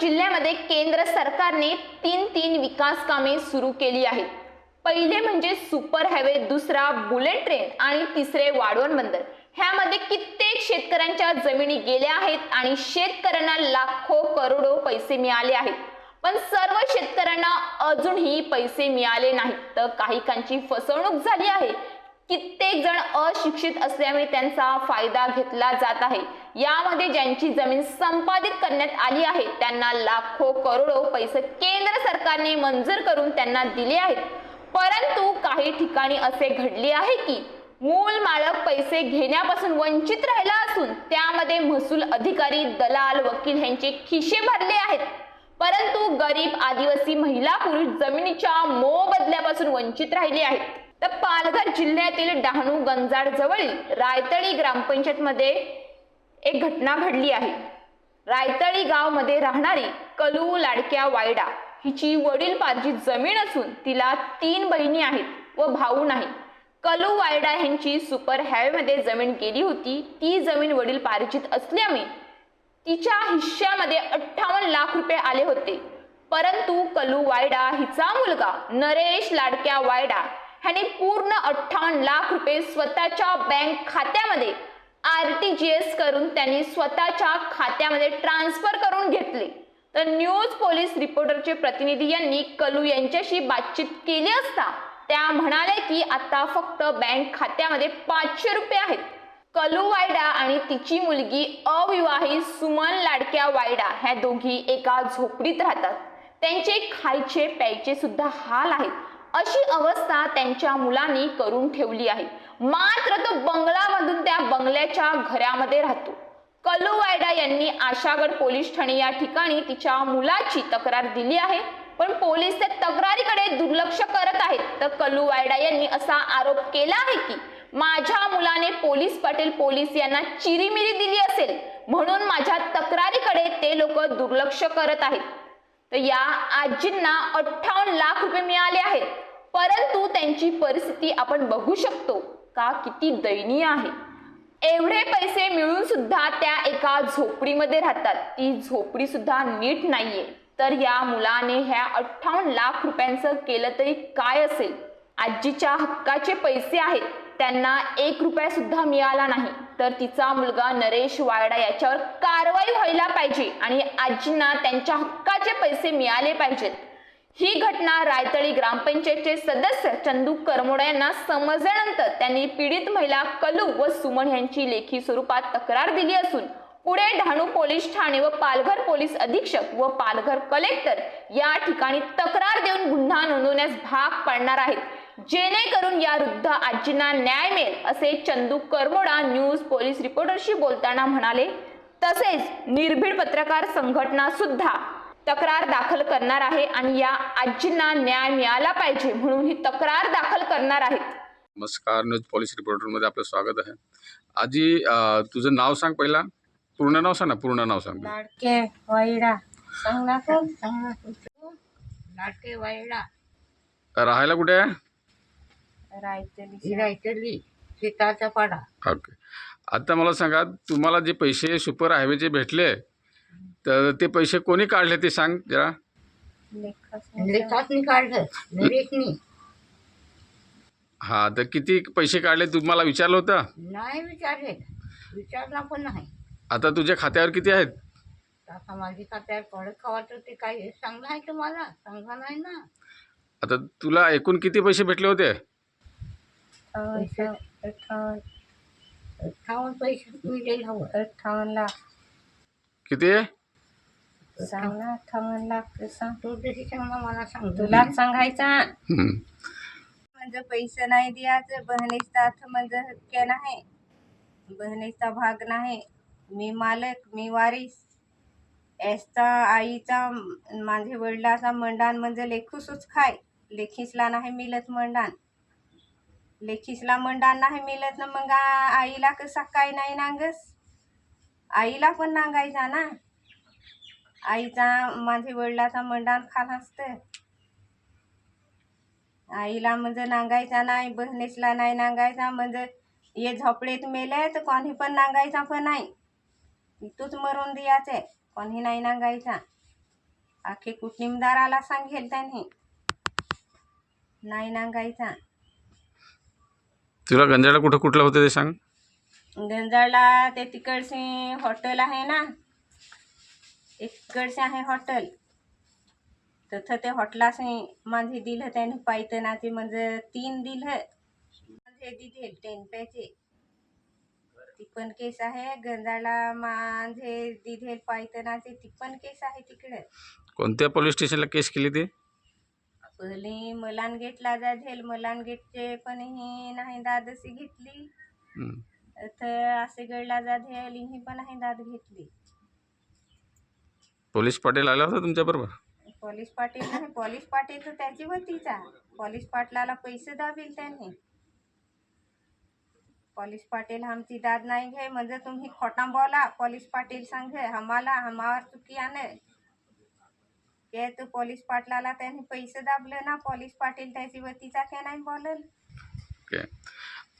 जिल्ह्यामध्ये केंद्र सरकारने तीन तीन विकास कामे सुरू केली आहेत. पहिले म्हणजे सुपर हायवे दुसरा बुलेट ट्रेन आणि तिसरे वाढवण बंदर. ह्यामध्ये कित्येक शेतकऱ्यांच्या जमिनी गेल्या आहेत आणि शेतकऱ्यांना लाखो करोडो पैसे मिळाले आहेत. पण सर्व शेतकऱ्यांना अजूनही पैसे मिळाले नाहीत. तर काहीकांची फसवणूक झाली आहे. कित्येक जण अशिक्षित असल्यामुळे त्यांचा फायदा घेतला जात आहे. यामध्ये ज्यांची जमीन संपादित करण्यात आली आहे त्यांना लाखो करोडो पैसे केंद्र सरकारने मंजूर करून त्यांना दिले आहेत. परंतु काही ठिकाणी असे घडले आहे की मूल मालक पैसे घेण्यापासून वंचित राहिला असून त्यामध्ये महसूल अधिकारी दलाल वकील यांचे खिशे भरले आहेत. परंतु गरीब आदिवासी महिला पुरुष जमिनीच्या मोबदल्यापासून वंचित राहिले आहेत. तर पालघर जिल्ह्यातील डहाणू गंजाड जवळील रायतळी ग्रामपंचायत मध्ये एक घटना घडली आहे. रायतळी गावमध्ये राहणारी कलू लाडक्या वायडा हिची वडील पारजी जमीन असून तिला तीन बहिणी आहेत व भाऊ नाही. कलू वायडा यांची सुपरमध्ये जमीन गेली होती. ती जमीन वडील पार्जित असल्यामुळे तिच्या हिश्श्यामध्ये अठ्ठावन्न लाख रुपये आले होते. परंतु कलू वायडा हिचा मुलगा नरेश लाडक्या वायडा ह्याने पूर्ण अठ्ठावन्न लाख रुपये स्वतःच्या बँक खात्यामध्ये आर टी जी एस करून त्यांनी स्वतःच्या खात्यामध्ये ट्रान्सफर करून घेतले. तर न्यूज पोलीस रिपोर्टरचे प्रतिनिधी यांनी कलू यांच्याशी बातचीत केली असता त्या म्हणाल्या की आता फक्त बँक खात्यामध्ये पाचशे रुपये आहेत. कलू वायडा आणि तिची मुलगी अविवाहित सुमन लाडक्या वायडा ह्या दोघी एका झोपडीत राहतात. त्यांचे खायचे प्यायचे सुद्धा हाल आहेत. अशी अवस्था त्यांच्या मुलांनी करून ठेवली आहे. मात्र तो बंगला मधून त्या बंगल्याच्या घरामध्ये राहतो. कलू वायडा यांनी आशागड पोलीस ठाणे या ठिकाणी तिच्या मुलाची तक्रार दिली आहे. पण पोलीस त्या तक्रारीकडे दुर्लक्ष करत आहेत. तर कलू वायडा यांनी असा आरोप केला आहे की माझ्या मुलाने पोलीस पाटील पोलीस यांना चिरीमिरी दिली असेल. म्हणून माझ्या तक्रारीकडे ते लोक दुर्लक्ष करत आहेत. तर या आजींना अठ्ठावन्न लाख रुपये मिळाले आहेत. परंतु त्यांची परिस्थिती आपण बघू शकतो. अवस्था किती दयनीय आहे? एवढे पैसे मिळून सुद्धा त्या एका झोपडीमध्ये राहतात. ती झोपडी सुद्धा नीट नाहीये. तर या मुलाने ह्या अठ्ठावन्न लाख रुपयांचं केलं तरी काय असेल? आजीच्या हक्काचे पैसे आहेत. त्यांना एक रुपया सुद्धा मिळाला नाही. तर तिचा मुलगा नरेश वायडा याच्यावर कारवाई व्हायला पाहिजे आणि आजींना त्यांच्या हक्काचे पैसे मिळाले पाहिजेत. ही घटना रायतळी ग्रामपंचायतचे सदस्य चंदू करमोडा यांना समजल्यानंतर त्यांनी पीडित महिला कलू व सुमन यांची लेखी स्वरूपात तक्रार दिली असून पुढे डहाणू पोलीस ठाणे व पालघर पोलीस अधीक्षक व पालघर कलेक्टर या ठिकाणी तक्रार देऊन गुन्हा नोंदवण्यास भाग पाडणार आहेत. जेणेकरून या वृद्ध आजींना न्याय मिळेल असे चंदू करमोडा न्यूज पोलीस रिपोर्टरशी बोलताना म्हणाले. तसेच निर्भीड पत्रकार संघटना सुद्धा तक्रार दाखल करणार आहे आणि या आजींना न्याय मिळाला पाहिजे म्हणून ही तक्रार दाखल करणार आहेत. नमस्कार न्यूज पॉलिसी रिपोर्टरमध्ये आपलं स्वागत आहे. आजी अं, तुझं नाव सांग पहिला. पूर्ण नाव सांग ना पूर्ण नाव सांग. लाडके कोण? वाईडा राहायला कुठे आहे? रायतली. सीताचा पाडा. ओके. आता मला सांगा तुम्हाला जे पैसे सुपर हायवेचे भेटले तर ते पैसे कोणी काढले ते सांग जरा. लेखातनी काढलं नरेशनी हां तर किती पैसे काढले तुम्हाला विचारलं होतं? नाही विचारले विचारला पण नाही. आता तुझ्या खात्यावर किती आहेत? आता माझी खात्यावर पडत खावाचं ते काही सांगलं आहे तुम्हाला? सांगा नाही ना. आता तुला एकूण किती पैसे भेटले होते? अठ्ठावन्न पैसे मिळेल हवं. अठ्ठावन्न लाख. किती? सांग ना अठ्ठावन्न लाख सांग. तू जशी सांग ना मला सांग. तुलाच सांगायचा. म्हणजे पैसे नाही द्यायचं बहिणीचा अर्थ म्हणजे हक्के नाही. बहिणीचा भाग नाही. मी मालक मी वारीस. याचा आईचा माझे वडिलाचा मंडान म्हणजे लेखूसच खाय. लेखीसला नाही मिळत मंडान लेखीसला मंडान नाही मिळत ना मग आईला कसा काय नाही नांगस? आईला पण नांगायचा ना. आईचा माझे वडिलाचा मंडान खाल असतं. आईला म्हणजे नांगायचा नाही बहिणीसला नाही नांगायचा म्हणजे ये झोपडीत मेले तर कोणी पण नांगायचा पण नाही. तूच मरून द्यायचे कोणी नाही नांगायचा. आखे कुटुंबदाराला सांगेल त्याने नाही नांगायचा. तुला गंजाला कुठं कुठलं होतं ते सांग. गंजाळला ते तिकडचे हॉटेल आहे ना इकडचे आहे हॉटेल. तथं ते हॉटेलाचे माझे दिलं त्याने पायतनाचे म्हणजे तीन दिलं माझे दिले टेनप्याचे ती पण केस आहे गंजाळला माझे दिले पायतनाचे ती पण केस आहे तिकडे. कोणत्या पोलीस स्टेशनला केस केली ती? पहिले मलान गेटला जाझेल मलान गेटचे पण ही नाही दादसी घेतली. हं. तर असे गडला जाधेल ही पण आहे दाद घेतली. पोलीस पाटील आला होता तुमच्याबरोबर पोलीस पाटील नाही पोलीस पाटील तर त्याची वतीचा पोलीस पाटलाला पैसे दाबील त्याने. पोलीस पाटील आमची दाद नाही घे म्हणजे तुम्ही खोटा बोला. पोलीस पाटील सांगे आम्हाला आम्हावर चुकी आणे. ते तर पोलीस पाटलाला त्याने पैसे दाबले ना. पोलीस पाटील त्याची वतीचा काय नाही बोलल? ओके.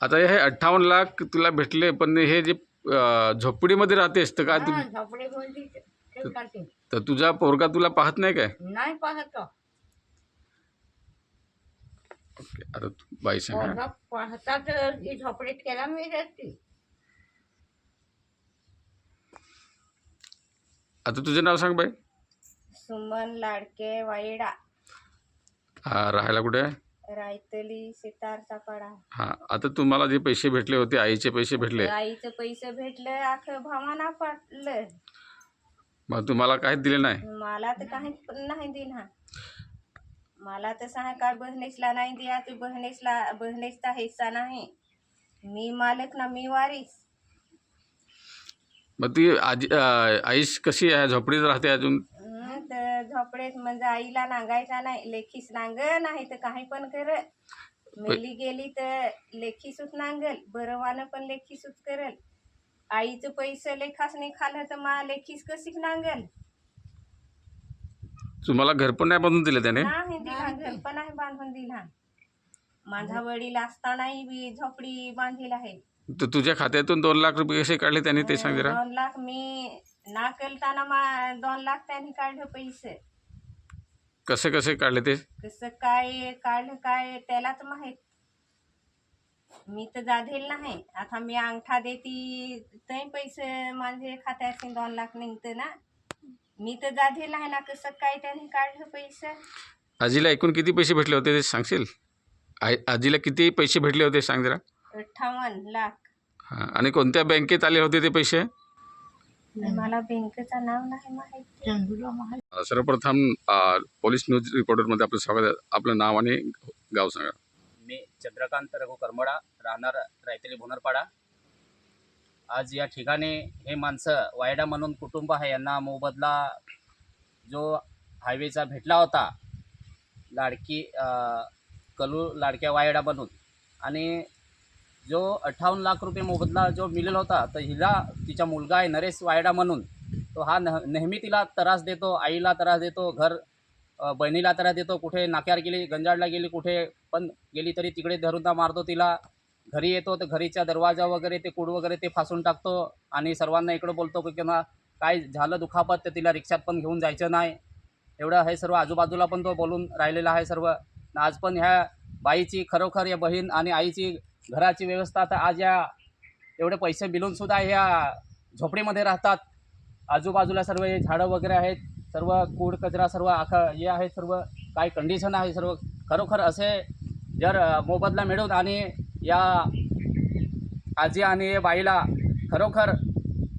आता हे अठ्ठावन्न लाख तुला भेटले पण हे जे अं, झोपडीमध्ये राहतेस तर काय तू हा, झोपडी बोलली ते करते तर तुझा पोरगा तुला पाहत नाही काय? नाही पाहत. तो. ओके आता तू बाई सांग पोरगा पाहता तर ही झोपडीत केला मी रस्ती. आता तुझं नाव सांग बाई. सुमन लाडके वाईडा. हा राहायला कुठे? आहे रायतली सितारचा पाडा हाँ आता तुम्हाला जे पैसे भेटले होते आईचे पैसे भेटले. आईचं पैसे भेटलं अख्खं भावाना पडलं मग तुम्हाला काहीच दिले नाही? मला तर काही पण नाही दिला मला तर सांग काय बहिणीसला नाही द्या ते बहिणीसला बहिणीसचा हिस्सा नाही. मी मालक ना मी वारीस. मग ती आजी अं, आईश कशी आहे? झोपडीत राहते अजून? हं, तर झोपडेत म्हणजे आईला नांगायचा नाही लेखीस नांग नाही तर काही पण कर मेली गेली तर लेखीसूच नांगल बरवानं पण लेखीसूच करल. आईचं पैसे लेखास नाही खाल्लं तर मा लेखीस कशी नांगल? तुम्हाला घर पण नाही बांधून दिलं त्याने? नाही दिला घर पण आहे बांधून दिला. माझा वडील असतानाही बी झोपडी बांधील आहे. तर तुझ्या खात्यातून दोन लाख रुपये कसे काढले त्याने ते सांग जरा. दोन लाख मी ना करताना मा दोन लाख त्यांनी काढलं पैसे. कसे कसे काढले ते? कसं काय काढलं काय त्यालाच माहीत मी तर जाधेल नाही. आता मी अंगठा देती ते पैसे माझे खात्याचे दोन लाख निघतं ना. मी तर जाधेल नाही ना कसं काय त्यांनी काढलं पैसे? आजीला एकूण किती पैसे भेटले होते ते सांगशील? आई आजीला किती पैसे भेटले होते सांग जरा. अठ्ठावन्न लाख. हां आणि कोणत्या बँकेत आले होते ते पैसे? मला बँकेचं नाव नाही माहिती. चंदूला सर्वप्रथम अ, पोलीस न्यूज रिपोर्टरमध्ये आपलं स्वागत आहे. आपलं नाव आणि गाव सांगा. मी चंद्रकांत रघु करमडा राहणार रायतली भुनरपाडा. आज या ठिकाणी हे माणसं वायडा म्हणून कुटुंब आहे यांना मोबदला जो हायवेचा भेटला होता लाडकी कलू लाडक्या वायडा बनून आणि जो अठ्ठावन्न लाख रुपये मोबदला जो मिळेला होता तर हिला तिचा मुलगा आहे नरेश वायडा म्हणून तो हा नेहमी तिला त्रास देतो आईला त्रास देतो घर बहिणीला त्रास देतो कुठे नाक्यावर गेली गंजाडला गेली कुठे पण गेली तरी तिकडे धरूनदा मारतो तिला. घरी येतो तर घरीचा दरवाजा वगैरे ते कूड वगैरे ते फासून टाकतो आणि सर्वांना इकडं बोलतो की किंवा काय झालं दुखापत तर तिला रिक्षात पण घेऊन जायचं नाही. एवढं हे सर्व आजूबाजूला पण तो बोलून राहिलेला आहे सर्व. आज पण ह्या बाईची खरोखर या बहीण आणि आईची घराची व्यवस्था तर आज या एवढे पैसे मिळूनसुद्धा ह्या झोपडीमध्ये राहतात. आजूबाजूला सर्व हे झाडं वगैरे आहेत. सर्व कूड कचरा सर्व आखा हे आहे सर्व काय कंडिशन आहे सर्व खरोखर असे जर मोबदला मिळून आणि या आजी आणि या बाईला खरोखर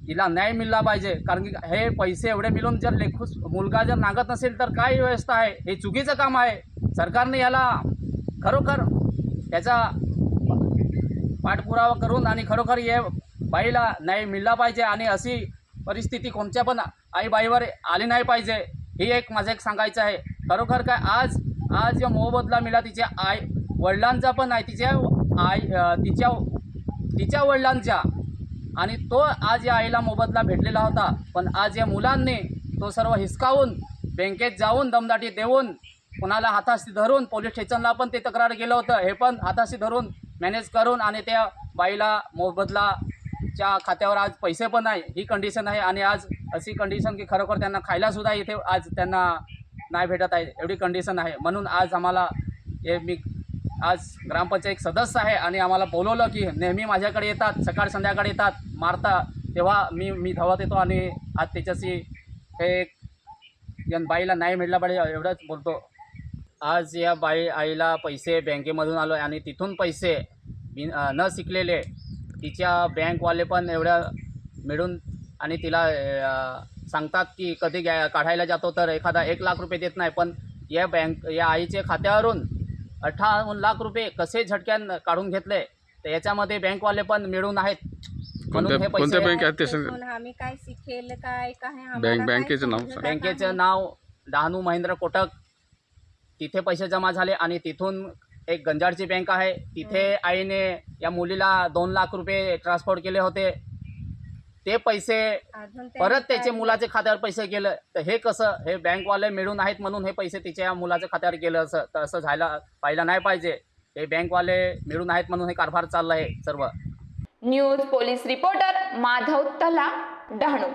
तिला न्याय मिळला पाहिजे कारण की हे पैसे एवढे मिळून जर लेखूस मुलगा जर नागत नसेल तर काय व्यवस्था आहे? हे चुकीचं काम आहे. सरकारने याला खरोखर त्याचा पाठपुरावा करून आणि खरोखर या बाईला न्याय मिळला पाहिजे आणि अशी परिस्थिती कोणत्या पण आईबाईवर आली नाही पाहिजे. ही एक माझं एक सांगायचं आहे. खरोखर काय आज आज जो मोबदला मिळाला तिच्या आई वडिलांचा पण आहे तिच्या आई तिच्या तिच्या वडिलांच्या. आणि तो आज या आईला मोबदला भेटलेला होता. पण आज या मुलांनी तो सर्व हिसकावून बँकेत जाऊन दमदाटी देऊन कुणाला हाताशी धरून पोलीस स्टेशनला पण ते तक्रार केलं होतं. हे पण हाताशी धरून मॅनेज करून आणि त्या बाईला मोबदलाच्या खात्यावर आज पैसे पण नाही ही कंडिशन आहे आणि आज अशी कंडिशन की खरोखर त्यांना खायलासुद्धा इथे आज त्यांना नाही भेटत आहे. एवढी कंडिशन आहे. म्हणून आज आम्हाला हे मी आज ग्रामपंचायत सदस्य आहे आणि आम्हाला बोलवलं की नेहमी माझ्याकडे येतात सकाळ संध्याकाळी येतात मारता. तेव्हा मी मी धावत येतो आणि आज त्याच्याशी हे एक बाईला नाही मिळला पाहिजे एवढंच बोलतो. आज या बाई आईला पैसे बँकेमधून आलो आणि तिथून पैसे बिन न शिकलेले तिच्या बँकवाले पण एवढ्या मिळून आणि तिला सांगतात की कधी घ्या काढायला जातो तर एखादा एक लाख रुपये देत नाही. पण या बँक या आईच्या खात्यावरून अठ्ठावन्न लाख रुपये कसे झटक्यान काढून घेतले तर याच्यामध्ये बँकवाले पण मिळून आहेत. म्हणून कोणत्या हे पैसे कोणत्या बँक आहेत ते सांग. त्यातून आम्ही काय शिकेल काय काय आम्हाला बँक- काय बँकेचं नाव समजत सांग. नाही. बँकेचं नाव डहाणू महेंद्र कोटक. तिथे पैसे जमा झाले आणि तिथून एक गंजाडची बँक आहे. तिथे आईने या मुलीला दोन लाख रुपये ट्रान्सफर केले होते. ते पैसे परत त्याचे मुलाच्या खात्यावर पैसे गेलं तर हे कसं? हे बँकवाले मिळून आहेत म्हणून हे पैसे तिच्या मुलाच्या खात्यावर गेलं असं तर असं झालं पाहिलं नाही पाहिजे. हे बँकवाले मिळून आहेत म्हणून हे कारभार चाललं आहे सर्व. न्यूज पोलीस रिपोर्टर माधव तला डहाणू.